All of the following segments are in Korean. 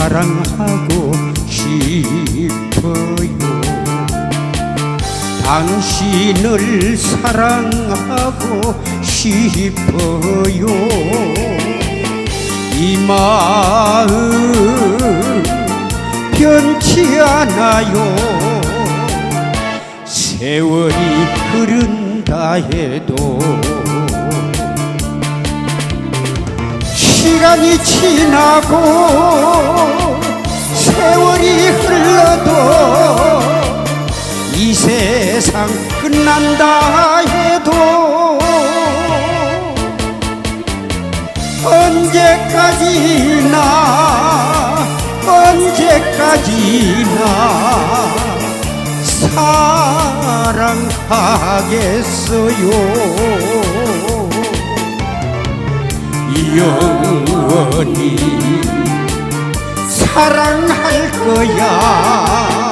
사랑하고 싶어요. 당신을 사랑하고 싶어요. 이 마음 변치 않아요. 세월이 흐른다 해도 시간이 지나고 세월이 흘러도 이 세상 끝난다 해도 언제까지나 언제까지나 사랑하겠어요 영원히 사랑할 거야.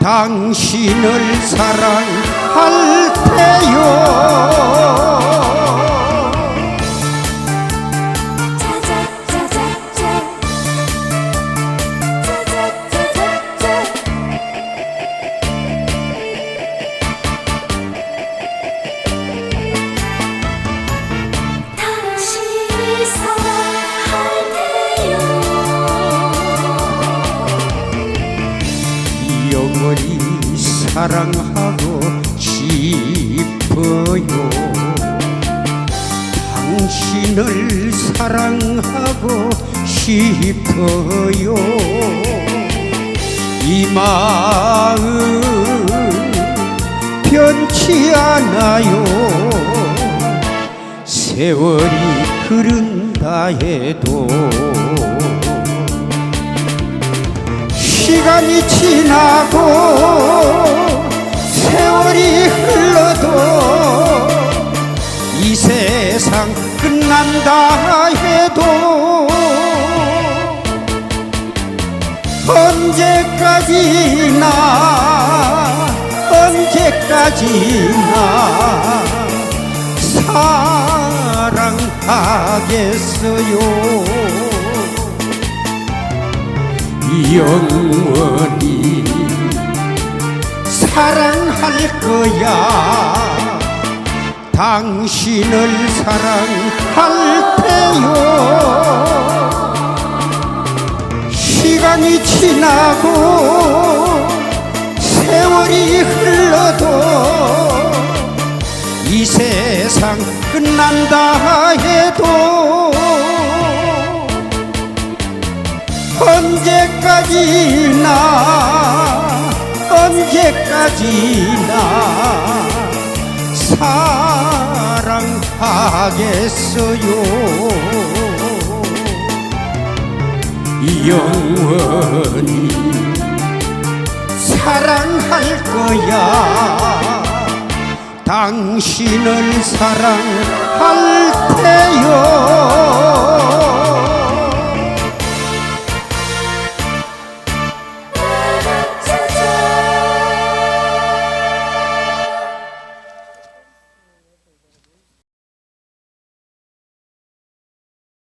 당신을 사랑 사랑하고 싶어요. 당신을 사랑하고 싶어요. 이 마음 변치 않아요. 세월이 흐른다 해도 시간이 지나고 끝난다 해도 언제까지나 언제까지나 사랑하겠어요? 영원히 사랑할 거야 당신을 사랑할 테요. 시간이 지나고 세월이 흘러도 이 세상 끝난다 해도 언제까지나 언제까지나 사 랑하겠어요. 영원히 사랑할 거야. 당신을 사랑할 테요